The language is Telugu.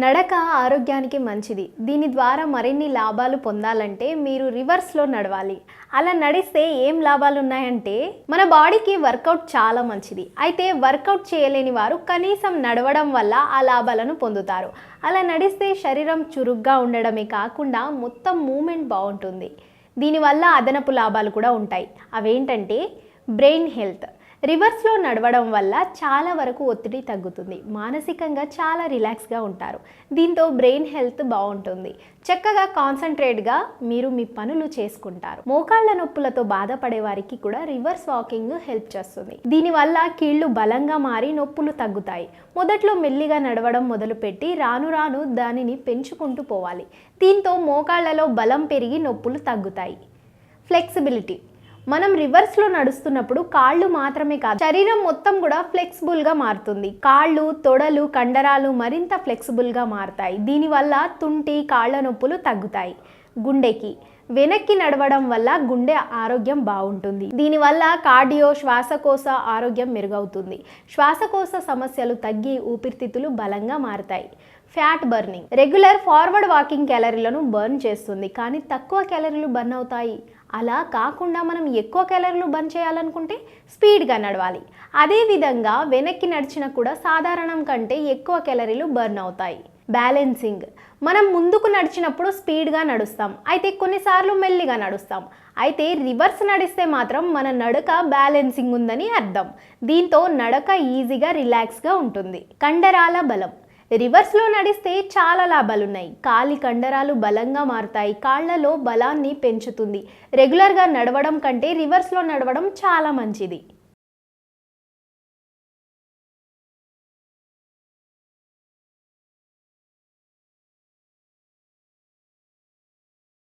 నడక ఆరోగ్యానికి మంచిది. దీని ద్వారా మరిన్ని లాభాలు పొందాలంటే మీరు రివర్స్లో నడవాలి. అలా నడిస్తే ఏం లాభాలు ఉన్నాయంటే మన బాడీకి వర్కౌట్ చాలా మంచిది. అయితే వర్కౌట్ చేయలేని వారు కనీసం నడవడం వల్ల ఆ లాభాలను పొందుతారు. అలా నడిస్తే శరీరం చురుగ్గా ఉండడమే కాకుండా మొత్తం మూమెంట్ బాగుంటుంది. దీనివల్ల అదనపు లాభాలు కూడా ఉంటాయి. అవేంటంటే బ్రెయిన్ హెల్త్. రివర్స్లో నడవడం వల్ల చాలా వరకు ఒత్తిడి తగ్గుతుంది. మానసికంగా చాలా రిలాక్స్గా ఉంటారు. దీంతో బ్రెయిన్ హెల్త్ బాగుంటుంది. చక్కగా కాన్సన్ట్రేట్గా మీరు మీ పనులు చేసుకుంటారు. మోకాళ్ళ నొప్పులతో బాధపడే వారికి కూడా రివర్స్ వాకింగ్ హెల్ప్ చేస్తుంది. దీనివల్ల కీళ్ళు బలంగా మారి నొప్పులు తగ్గుతాయి. మొదట్లో మెల్లిగా నడవడం మొదలుపెట్టి రాను రాను దానిని పెంచుకుంటూ పోవాలి. దీంతో మోకాళ్ళలో బలం పెరిగి నొప్పులు తగ్గుతాయి. ఫ్లెక్సిబిలిటీ మనం రివర్స్లో నడుస్తున్నప్పుడు కాళ్ళు మాత్రమే కాదు శరీరం మొత్తం కూడా ఫ్లెక్సిబుల్గా మారుతుంది. కాళ్ళు తొడలు కండరాలు మరింత ఫ్లెక్సిబుల్గా మారుతాయి. దీనివల్ల తుంటి కాళ్ళ నొప్పులు తగ్గుతాయి. గుండెకి వెనక్కి నడవడం వల్ల గుండె ఆరోగ్యం బాగుంటుంది. దీనివల్ల కార్డియో శ్వాసకోశ ఆరోగ్యం మెరుగవుతుంది. శ్వాసకోశ సమస్యలు తగ్గి ఊపిరితిత్తులు బలంగా మారుతాయి. Fat burning regular forward walking క్యాలరీలను burn చేస్తుంది. కానీ తక్కువ క్యాలరీలు బర్న్ అవుతాయి. అలా కాకుండా మనం ఎక్కువ క్యాలరీలు బర్న్ చేయాలనుకుంటే స్పీడ్గా నడవాలి. అదేవిధంగా వెనక్కి నడిచినా కూడా సాధారణం కంటే ఎక్కువ క్యాలరీలు బర్న్ అవుతాయి. బ్యాలెన్సింగ్ మనం ముందుకు నడిచినప్పుడు స్పీడ్గా నడుస్తాం. అయితే కొన్నిసార్లు మెల్లిగా నడుస్తాం. అయితే రివర్స్ నడిస్తే మాత్రం మన నడక బ్యాలెన్సింగ్ ఉందని అర్థం. దీంతో నడక ఈజీగా రిలాక్స్గా ఉంటుంది. కండరాల బలం. రివర్స్లో నడిస్తే చాలా లాభాలున్నాయి. కాలి కండరాలు బలంగా మారుతాయి. కాళ్ళలో బలాన్ని పెంచుతుంది. రెగ్యులర్గా నడవడం కంటే రివర్స్లో నడవడం చాలా మంచిది.